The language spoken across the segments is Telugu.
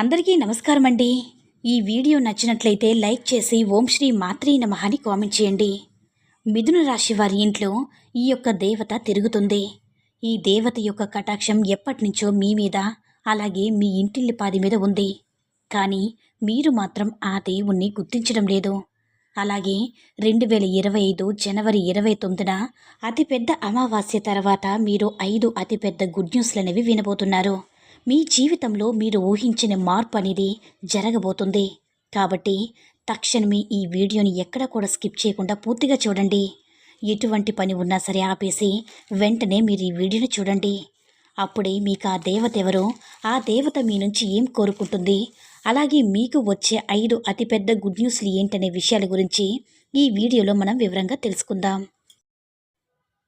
అందరికీ నమస్కారం అండి. ఈ వీడియో నచ్చినట్లయితే లైక్ చేసి ఓం శ్రీ మాత్రీ నమః అని కామెంట్ చేయండి. మిథున రాశి వారి ఇంట్లో ఈ యొక్క దేవత తిరుగుతుంది. ఈ దేవత యొక్క కటాక్షం ఎప్పటి నుంచో మీ మీద అలాగే మీ ఇంటిల్లిపాది మీద ఉంది. కానీ మీరు మాత్రం ఆ దేవుణ్ణి గుర్తించడం లేదు. అలాగే రెండు వేల ఇరవై ఐదు జనవరి ఇరవై తొమ్మిదిన అతిపెద్ద అమావాస్య తర్వాత మీరు ఐదు అతిపెద్ద గుడ్ న్యూస్లనేవి వినబోతున్నారు. మీ జీవితంలో మీరు ఊహించిన మార్పు అనేది జరగబోతుంది. కాబట్టి తక్షణమే ఈ వీడియోని ఎక్కడ కూడా స్కిప్ చేయకుండా పూర్తిగా చూడండి. ఎటువంటి పని ఉన్నా సరే ఆపేసి వెంటనే మీరు ఈ వీడియోని చూడండి. అప్పుడే మీకు ఆ దేవత ఎవరో ఆ దేవత మీ నుంచి ఏం కోరుకుంటుంది? అలాగే మీకు వచ్చే ఐదు అతిపెద్ద గుడ్ న్యూస్లు ఏంటనే విషయాల గురించి ఈ వీడియోలో మనం వివరంగా తెలుసుకుందాం.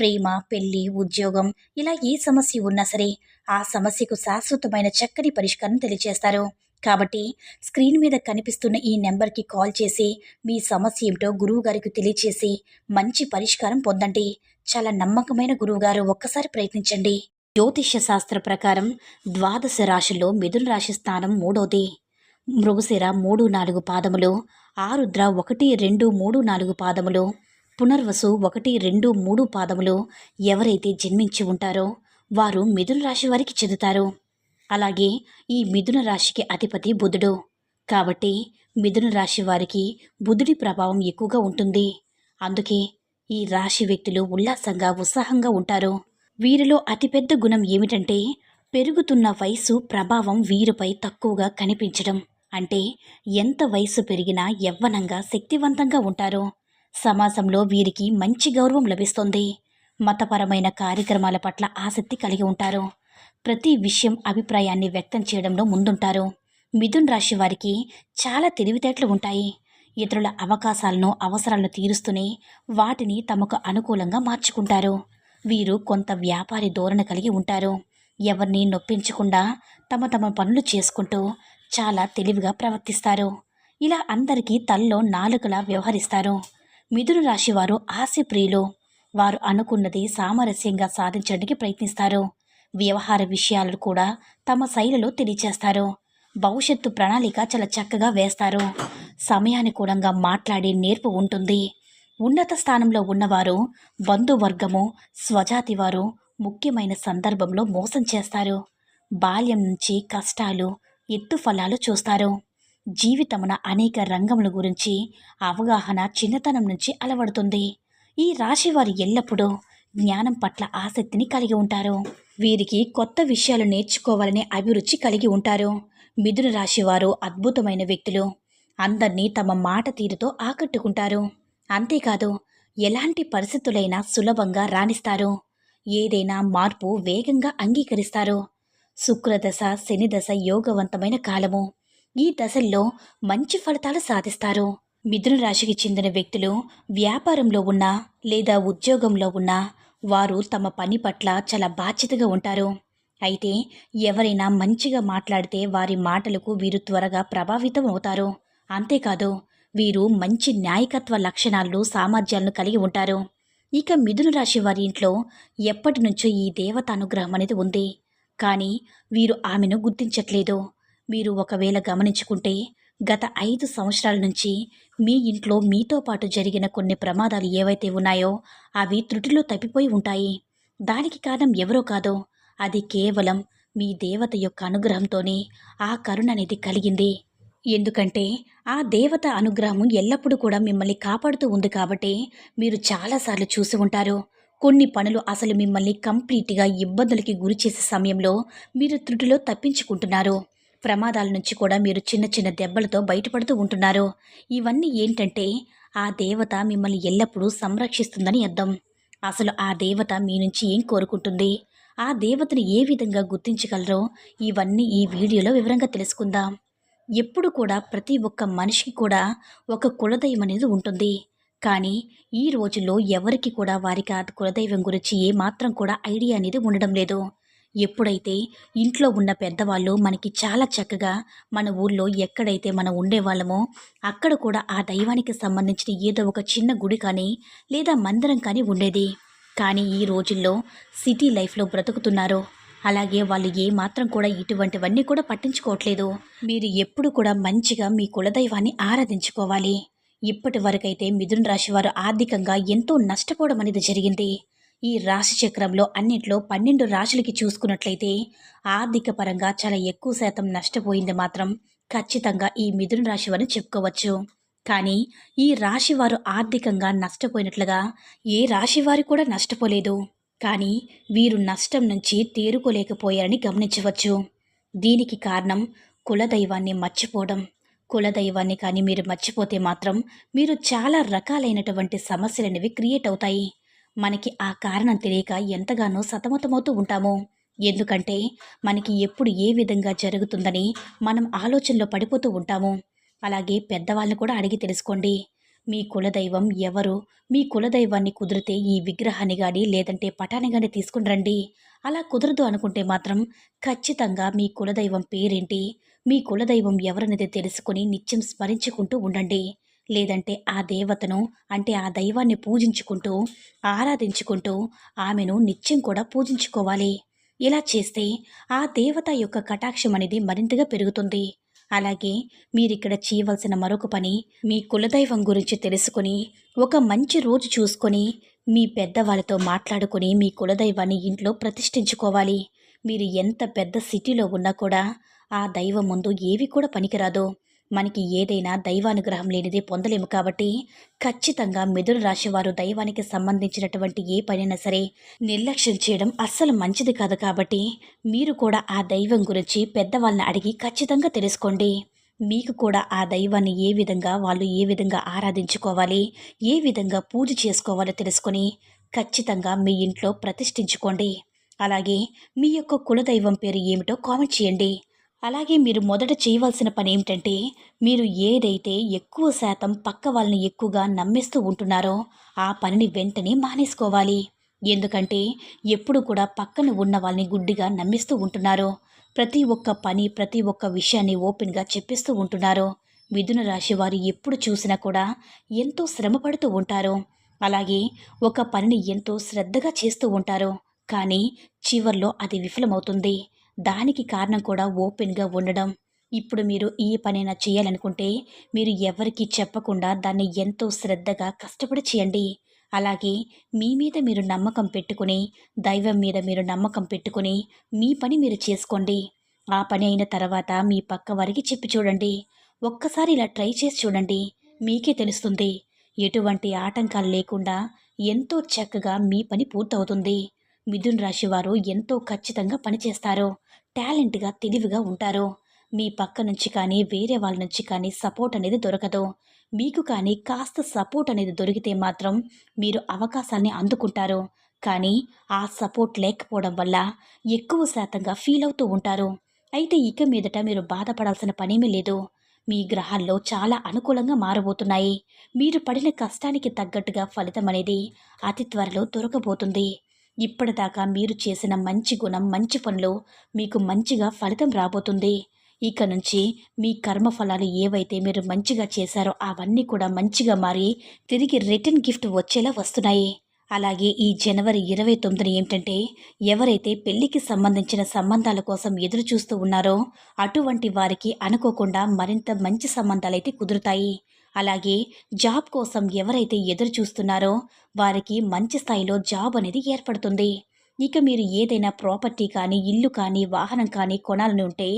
ప్రేమ పెళ్ళి ఉద్యోగం ఇలా ఏ సమస్య ఉన్నా సరే ఆ సమస్యకు శాశ్వతమైన చక్కని పరిష్కారం తెలియజేస్తారు కాబట్టి స్క్రీన్ మీద కనిపిస్తున్న ఈ నెంబర్కి కాల్ చేసి మీ సమస్య ఏమిటో గురువు గారికి తెలియచేసి మంచి పరిష్కారం పొందండి. చాలా నమ్మకమైన గురువుగారు ఒక్కసారి ప్రయత్నించండి. జ్యోతిష్య శాస్త్ర ప్రకారం ద్వాదశ రాశిలో మిథున రాశి స్థానం మూడోది. మృగశిర మూడు నాలుగు పాదములు ఆరుద్ర ఒకటి రెండు మూడు నాలుగు పాదములు పునర్వసు ఒకటి రెండు మూడు పాదములు ఎవరైతే జన్మించి ఉంటారో వారు మిథున రాశి వారికి చెందుతారు. అలాగే ఈ మిథున రాశికి అధిపతి బుధుడు. కాబట్టి మిథున రాశి వారికి బుధుడి ప్రభావం ఎక్కువగా ఉంటుంది. అందుకే ఈ రాశి వ్యక్తులు ఉల్లాసంగా ఉత్సాహంగా ఉంటారు. వీరిలో అతిపెద్ద గుణం ఏమిటంటే పెరుగుతున్న వయసు ప్రభావం వీరిపై తక్కువగా కనిపించడం. అంటే ఎంత వయసు పెరిగినా యవ్వనంగా శక్తివంతంగా ఉంటారు. సమాజంలో వీరికి మంచి గౌరవం లభిస్తుంది. మతపరమైన కార్యక్రమాల పట్ల ఆసక్తి కలిగి ఉంటారు. ప్రతి విషయం అభిప్రాయాన్ని వ్యక్తం చేయడంలో ముందుంటారు. మిథున్ రాశి వారికి చాలా తెలివితేటలు ఉంటాయి. ఇతరుల అవకాశాలను అవసరాలను తీరుస్తూనే వాటిని తమకు అనుకూలంగా మార్చుకుంటారు. వీరు కొంత వ్యాపారి ధోరణ కలిగి ఉంటారు. ఎవరిని నొప్పించకుండా తమ తమ పనులు చేసుకుంటూ చాలా తెలివిగా ప్రవర్తిస్తారు. ఇలా అందరికీ తల్లో నాలుకలా వ్యవహరిస్తారు. మిథున రాశి వారు ఆశప్రియులు. వారు అనుకున్నది సామరస్యంగా సాధించడానికి ప్రయత్నిస్తారు. వ్యవహార విషయాలు కూడా తమ శైలిలో తెలియచేస్తారు. భవిష్యత్తు ప్రణాళిక చాలా చక్కగా వేస్తారు. సమయానుకూలంగా మాట్లాడే నేర్పు ఉంటుంది. ఉన్నత స్థానంలో ఉన్నవారు బంధువర్గము స్వజాతి వారు ముఖ్యమైన సందర్భంలో మోసం చేస్తారు. బాల్యం నుంచి కష్టాలు ఎత్తు ఫలాలు చూస్తారు. జీవితమున అనేక రంగముల గురించి అవగాహన చిన్నతనం నుంచి అలవడుతుంది. ఈ రాశివారు ఎల్లప్పుడూ జ్ఞానం పట్ల ఆసక్తిని కలిగి ఉంటారు. వీరికి కొత్త విషయాలు నేర్చుకోవాలనే అభిరుచి కలిగి ఉంటారు. మిథున రాశివారు అద్భుతమైన వ్యక్తులు. అందరినీ తమ మాట తీరుతో ఆకట్టుకుంటారు. అంతేకాదు ఎలాంటి పరిస్థితులైనా సులభంగా రాణిస్తారు. ఏదైనా మార్పు వేగంగా అంగీకరిస్తారు. శుక్రదశ శనిదశ యోగవంతమైన కాలము. ఈ దశల్లో మంచి ఫలితాలు సాధిస్తారు. మిథున రాశికి చెందిన వ్యక్తులు వ్యాపారంలో ఉన్నా లేదా ఉద్యోగంలో ఉన్నా వారు తమ పని పట్ల చాలా బాధ్యతగా ఉంటారు. అయితే ఎవరైనా మంచిగా మాట్లాడితే వారి మాటలకు వీరు త్వరగా ప్రభావితం అవుతారు. అంతేకాదు వీరు మంచి నాయకత్వ లక్షణాలు సామర్థ్యాలను కలిగి ఉంటారు. ఇక మిథున రాశి వారి ఇంట్లో ఎప్పటి నుంచో ఈ దేవత అనుగ్రహం అనేది ఉంది. కానీ వీరు ఆమెను గుర్తించట్లేదు. మీరు ఒకవేళ గమనించుకుంటే గత ఐదు సంవత్సరాల నుంచి మీ ఇంట్లో మీతో పాటు జరిగిన కొన్ని ప్రమాదాలు ఏవైతే ఉన్నాయో అవి త్రుటిలో తప్పిపోయి ఉంటాయి. దానికి కారణం ఎవరో కాదో అది కేవలం మీ దేవత యొక్క అనుగ్రహంతోనే ఆ కరుణ అనేది కలిగింది. ఎందుకంటే ఆ దేవత అనుగ్రహం ఎల్లప్పుడూ కూడా మిమ్మల్ని కాపాడుతూ ఉంది కాబట్టి మీరు చాలాసార్లు చూసి ఉంటారు. కొన్ని పనులు అసలు మిమ్మల్ని కంప్లీట్గా ఇబ్బందులకి గురి చేసే సమయంలో మీరు త్రుటిలో తప్పించుకుంటున్నారు. ప్రమాదాల నుంచి కూడా మీరు చిన్న చిన్న దెబ్బలతో బయటపడుతూ ఉంటున్నారు. ఇవన్నీ ఏంటంటే ఆ దేవత మిమ్మల్ని ఎల్లప్పుడూ సంరక్షిస్తుందని అర్థం. అసలు ఆ దేవత మీ నుంచి ఏం కోరుకుంటుంది? ఆ దేవతను ఏ విధంగా గుర్తించగలరో ఇవన్నీ ఈ వీడియోలో వివరంగా తెలుసుకుందాం. ఎప్పుడు కూడా ప్రతి ఒక్క మనిషికి కూడా ఒక కులదైవం అనేది ఉంటుంది. కానీ ఈ రోజుల్లో ఎవరికి కూడా వారికి ఆ కులదైవం గురించి ఏమాత్రం కూడా ఐడియా అనేది ఉండడం లేదు. ఎప్పుడైతే ఇంట్లో ఉన్న పెద్దవాళ్ళు మనకి చాలా చక్కగా మన ఊళ్ళో ఎక్కడైతే మనం ఉండేవాళ్ళమో అక్కడ కూడా ఆ దైవానికి సంబంధించిన ఏదో ఒక చిన్న గుడి కానీ లేదా మందిరం కానీ ఉండేది. కానీ ఈ రోజుల్లో సిటీ లైఫ్లో బ్రతుకుతున్నారు. అలాగే వాళ్ళు ఏమాత్రం కూడా ఇటువంటివన్నీ కూడా పట్టించుకోవట్లేదు. మీరు ఎప్పుడు కూడా మంచిగా మీ కులదైవాన్ని ఆరాధించుకోవాలి. ఇప్పటి వరకైతే మిథున రాశి వారు ఆర్థికంగా ఎంతో నష్టపోవడం అనేది జరిగింది. ఈ రాశి చక్రంలో అన్నిట్లో పన్నెండు రాశులకి చూసుకున్నట్లయితే ఆర్థిక పరంగా చాలా ఎక్కువ శాతం నష్టపోయింది మాత్రం ఖచ్చితంగా ఈ మిథున రాశి వారిని చెప్పుకోవచ్చు. కానీ ఈ రాశి వారు ఆర్థికంగా నష్టపోయినట్లుగా ఏ రాశి వారు కూడా నష్టపోలేదు. కానీ వీరు నష్టం నుంచి తేరుకోలేకపోయారని గమనించవచ్చు. దీనికి కారణం కులదైవాన్ని మర్చిపోవడం. కులదైవాన్ని కానీ మీరు మర్చిపోతే మాత్రం మీరు చాలా రకాలైనటువంటి సమస్యలు అనేవి క్రియేట్ అవుతాయి. మనకి ఆ కారణం తెలియక ఎంతగానో సతమతమవుతూ ఉంటాము. ఎందుకంటే మనకి ఎప్పుడు ఏ విధంగా జరుగుతుందని మనం ఆలోచనలో పడిపోతూ ఉంటాము. అలాగే పెద్దవాళ్ళని కూడా అడిగి తెలుసుకోండి. మీ కులదైవం ఎవరు? మీ కులదైవాన్ని కుదిరితే ఈ విగ్రహాన్ని కానీ లేదంటే పటాన్ని కానీ తీసుకుని రండి. అలా కుదరదు అనుకుంటే మాత్రం ఖచ్చితంగా మీ కులదైవం పేరేంటి? మీ కులదైవం ఎవరనేది తెలుసుకుని నిత్యం స్మరించుకుంటూ ఉండండి. లేదంటే ఆ దేవతను అంటే ఆ దైవాన్ని పూజించుకుంటూ ఆరాధించుకుంటూ ఆమెను నిత్యం కూడా పూజించుకోవాలి. ఇలా చేస్తే ఆ దేవత యొక్క కటాక్షం అనేది మరింతగా పెరుగుతుంది. అలాగే మీరిక్కడ చేయవలసిన మరొక పని మీ కులదైవం గురించి తెలుసుకొని ఒక మంచి రోజు చూసుకొని మీ పెద్దవాళ్ళతో మాట్లాడుకొని మీ కులదైవాన్ని ఇంట్లో ప్రతిష్ఠించుకోవాలి. మీరు ఎంత పెద్ద సిటీలో ఉన్నా కూడా ఆ దైవం ముందు ఏవి కూడా పనికిరాదు. మనకి ఏదైనా దైవానుగ్రహం లేనిదే పొందలేము కాబట్టి ఖచ్చితంగా మిథున రాశి వారు దైవానికి సంబంధించినటువంటి ఏ పనైనా సరే నిర్లక్ష్యం చేయడం అస్సలు మంచిది కాదు కాబట్టి మీరు కూడా ఆ దైవం గురించి పెద్దవాళ్ళని అడిగి ఖచ్చితంగా తెలుసుకోండి. మీకు కూడా ఆ దైవాన్ని ఏ విధంగా వాళ్ళు ఏ విధంగా ఆరాధించుకోవాలి ఏ విధంగా పూజ చేసుకోవాలో తెలుసుకొని ఖచ్చితంగా మీ ఇంట్లో ప్రతిష్ఠించుకోండి. అలాగే మీ యొక్క కులదైవం పేరు ఏమిటో కామెంట్ చేయండి. అలాగే మీరు మొదట చేయవలసిన పని ఏమిటంటే మీరు ఏదైతే ఎక్కువ శాతం పక్క వాళ్ళని ఎక్కువగా నమ్మిస్తూ ఉంటున్నారో ఆ పనిని వెంటనే మానేసుకోవాలి. ఎందుకంటే ఎప్పుడు కూడా పక్కన ఉన్న వాళ్ళని గుడ్డిగా నమ్మిస్తూ ఉంటున్నారు ప్రతి ఒక్క పని ప్రతి ఒక్క విషయాన్ని ఓపెన్గా చెప్పిస్తూ ఉంటున్నారు మిథున రాశి వారు ఎప్పుడు చూసినా కూడా ఎంతో శ్రమ పడుతూ ఉంటారు అలాగే ఒక పనిని ఎంతో శ్రద్ధగా చేస్తూ ఉంటారు కానీ చివర్లో అది విఫలమవుతుంది. దానికి కారణం కూడా ఓపెన్గా ఉండడం. ఇప్పుడు మీరు ఈ పనైనా చేయాలనుకుంటే మీరు ఎవరికి చెప్పకుండా దాన్ని ఎంతో శ్రద్ధగా కష్టపడి చేయండి. అలాగే మీ మీద మీరు నమ్మకం పెట్టుకుని దైవం మీద మీరు నమ్మకం పెట్టుకుని మీ పని మీరు చేసుకోండి. ఆ పని అయిన తర్వాత మీ పక్క వారికి చెప్పి చూడండి. ఒక్కసారి ఇలా ట్రై చేసి చూడండి. మీకే తెలుస్తుంది. ఎటువంటి ఆటంకాలు లేకుండా ఎంతో చక్కగా మీ పని పూర్తవుతుంది. మిథున్ రాశి వారు ఎంతో ఖచ్చితంగా పనిచేస్తారు. టాలెంట్గా తెలివిగా ఉంటారు. మీ పక్క నుంచి కానీ వేరే వాళ్ళ నుంచి కానీ సపోర్ట్ అనేది దొరకదు. మీకు కానీ కాస్త సపోర్ట్ అనేది దొరికితే మాత్రం మీరు అవకాశాన్ని అందుకుంటారు. కానీ ఆ సపోర్ట్ లేకపోవడం వల్ల ఎక్కువ శాతంగా ఫీల్ అవుతూ ఉంటారు. అయితే ఇక మీదట మీరు బాధపడాల్సిన పనేమీ లేదు. మీ గ్రహాల్లో చాలా అనుకూలంగా మారబోతున్నాయి. మీరు పడిన కష్టానికి తగ్గట్టుగా ఫలితం అనేది అతి త్వరలో దొరకబోతుంది. ఇప్పటిదాకా మీరు చేసిన మంచి గుణం మంచి పనులు మీకు మంచిగా ఫలితం రాబోతుంది. ఇక నుంచి మీ కర్మఫలాలు ఏవైతే మీరు మంచిగా చేశారో అవన్నీ కూడా మంచిగా మారి తిరిగి రిటర్న్ గిఫ్ట్ వచ్చేలా వస్తున్నాయి. అలాగే ఈ జనవరి ఇరవై తొమ్మిదిన ఏమిటంటే ఎవరైతే పెళ్ళికి సంబంధించిన సంబంధాల కోసం ఎదురు చూస్తూ ఉన్నారో అటువంటి వారికి అనుకోకుండా మరింత మంచి సంబంధాలైతే కుదురుతాయి. అలాగే జాబ్ కోసం ఎవరైతే ఎదురు చూస్తున్నారో వారికి మంచి స్థాయిలో జాబ్ అనేది ఏర్పడుతుంది. ఇక మీరు ఏదైనా ప్రాపర్టీ కానీ ఇల్లు కానీ వాహనం కానీ కొనాలని ఉంటే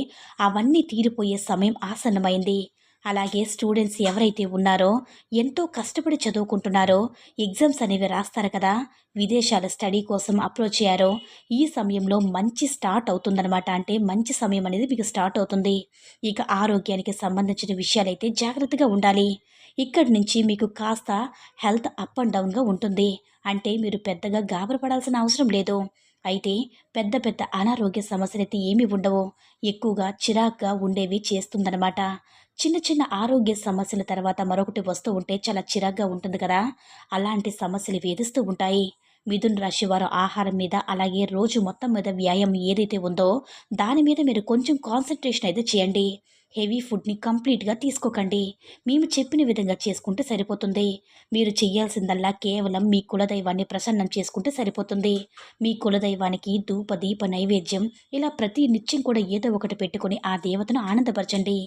అవన్నీ తీరిపోయే సమయం ఆసన్నమైంది. అలాగే స్టూడెంట్స్ ఎవరైతే ఉన్నారో ఎంతో కష్టపడి చదువుకుంటున్నారో ఎగ్జామ్స్ అనేవి రాస్తారు కదా విదేశాల స్టడీ కోసం అప్రోచ్ అయ్యారో ఈ సమయంలో మంచి స్టార్ట్ అవుతుందన్నమాట. అంటే మంచి సమయం అనేది మీకు స్టార్ట్ అవుతుంది. ఇక ఆరోగ్యానికి సంబంధించిన విషయాలైతే జాగ్రత్తగా ఉండాలి. ఇక్కడి నుంచి మీకు కాస్త హెల్త్ అప్ అండ్ డౌన్గా ఉంటుంది. అంటే మీరు పెద్దగా గాబరపడాల్సిన అవసరం లేదు. అయితే పెద్ద పెద్ద అనారోగ్య సమస్యలు అయితే ఏమీ ఉండవు. ఎక్కువగా చిరాగ్గా ఉండేవి చేస్తుందన్నమాట. చిన్న చిన్న ఆరోగ్య సమస్యల తర్వాత మరొకటి వస్తూ ఉంటే చాలా చిరాగ్గా ఉంటుంది కదా. అలాంటి సమస్యలు వేధిస్తూ ఉంటాయి. మిథున్ రాశి వారు ఆహారం మీద అలాగే రోజు మొత్తం మీద వ్యాయామం ఏదైతే ఉందో దాని మీద మీరు కొంచెం కాన్సన్ట్రేషన్ అయితే చేయండి. హెవీ ఫుడ్ని కంప్లీట్గా తీసుకోకండి. మేము చెప్పిన విధంగా చేసుకుంటే సరిపోతుంది. మీరు చేయాల్సిందల్లా కేవలం మీ కులదైవాన్ని ప్రసన్నం చేసుకుంటే సరిపోతుంది. మీ కులదైవానికి ధూప దీప నైవేద్యం ఇలా ప్రతి నిత్యం కూడా ఏదో ఒకటి పెట్టుకుని ఆ దేవతను ఆనందపరచండి.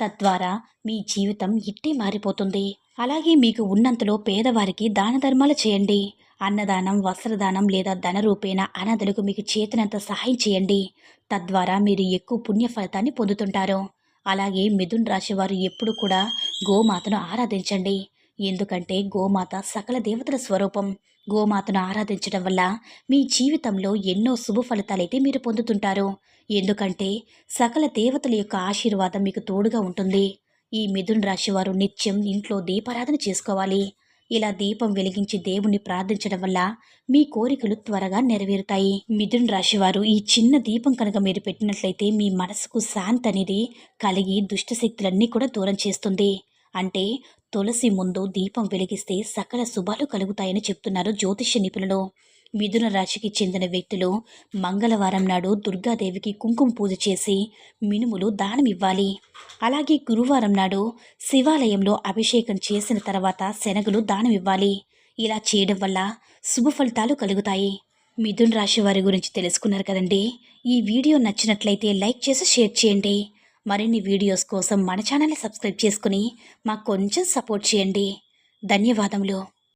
తద్వారా మీ జీవితం ఇట్టే మారిపోతుంది. అలాగే మీకు ఉన్నంతలో పేదవారికి దాన ధర్మాలు చేయండి. అన్నదానం వస్త్రదానం లేదా ధన రూపేణ అనాథలకు మీకు చేతనంత సహాయం చేయండి. తద్వారా మీరు ఎక్కువ పుణ్య ఫలితాన్ని పొందుతుంటారు. అలాగే మిథున్ రాశి వారు ఎప్పుడు కూడా గోమాతను ఆరాధించండి. ఎందుకంటే గోమాత సకల దేవతల స్వరూపం. గోమాతను ఆరాధించడం వల్ల మీ జీవితంలో ఎన్నో శుభ ఫలితాలైతే మీరు పొందుతుంటారు. ఎందుకంటే సకల దేవతల యొక్క ఆశీర్వాదం మీకు తోడుగా ఉంటుంది. ఈ మిథున్ రాశి వారు నిత్యం ఇంట్లో దీపారాధన చేసుకోవాలి. ఇలా దీపం వెలిగించి దేవుణ్ణి ప్రార్థించడం వల్ల మీ కోరికలు త్వరగా నెరవేరుతాయి. మిథున్ రాశి వారు ఈ చిన్న దీపం కనుక మీరు పెట్టినట్లయితే మీ మనసుకు శాంతి అనేది కలిగి దుష్టశక్తులన్నీ కూడా దూరం చేస్తుంది. అంటే తులసి ముందు దీపం వెలిగిస్తే సకల శుభాలు కలుగుతాయని చెప్తున్నారు జ్యోతిష్య నిపుణులు. మిథున రాశికి చెందిన వ్యక్తులు మంగళవారం నాడు దుర్గాదేవికి కుంకుమ పూజ చేసి మినుములు దానం ఇవ్వాలి. అలాగే గురువారం నాడు శివాలయంలో అభిషేకం చేసిన తర్వాత శనగలు దానం ఇవ్వాలి. ఇలా చేయడం వల్ల శుభ ఫలితాలు కలుగుతాయి. మిథున్ రాశి వారి గురించి తెలుసుకున్నారు కదండి? ఈ వీడియో నచ్చినట్లయితే లైక్ చేసి షేర్ చేయండి. మరిన్ని వీడియోస్ కోసం మన ఛానల్ని సబ్స్క్రైబ్ చేసుకుని మాకు కొంచెం సపోర్ట్ చేయండి. ధన్యవాదములు.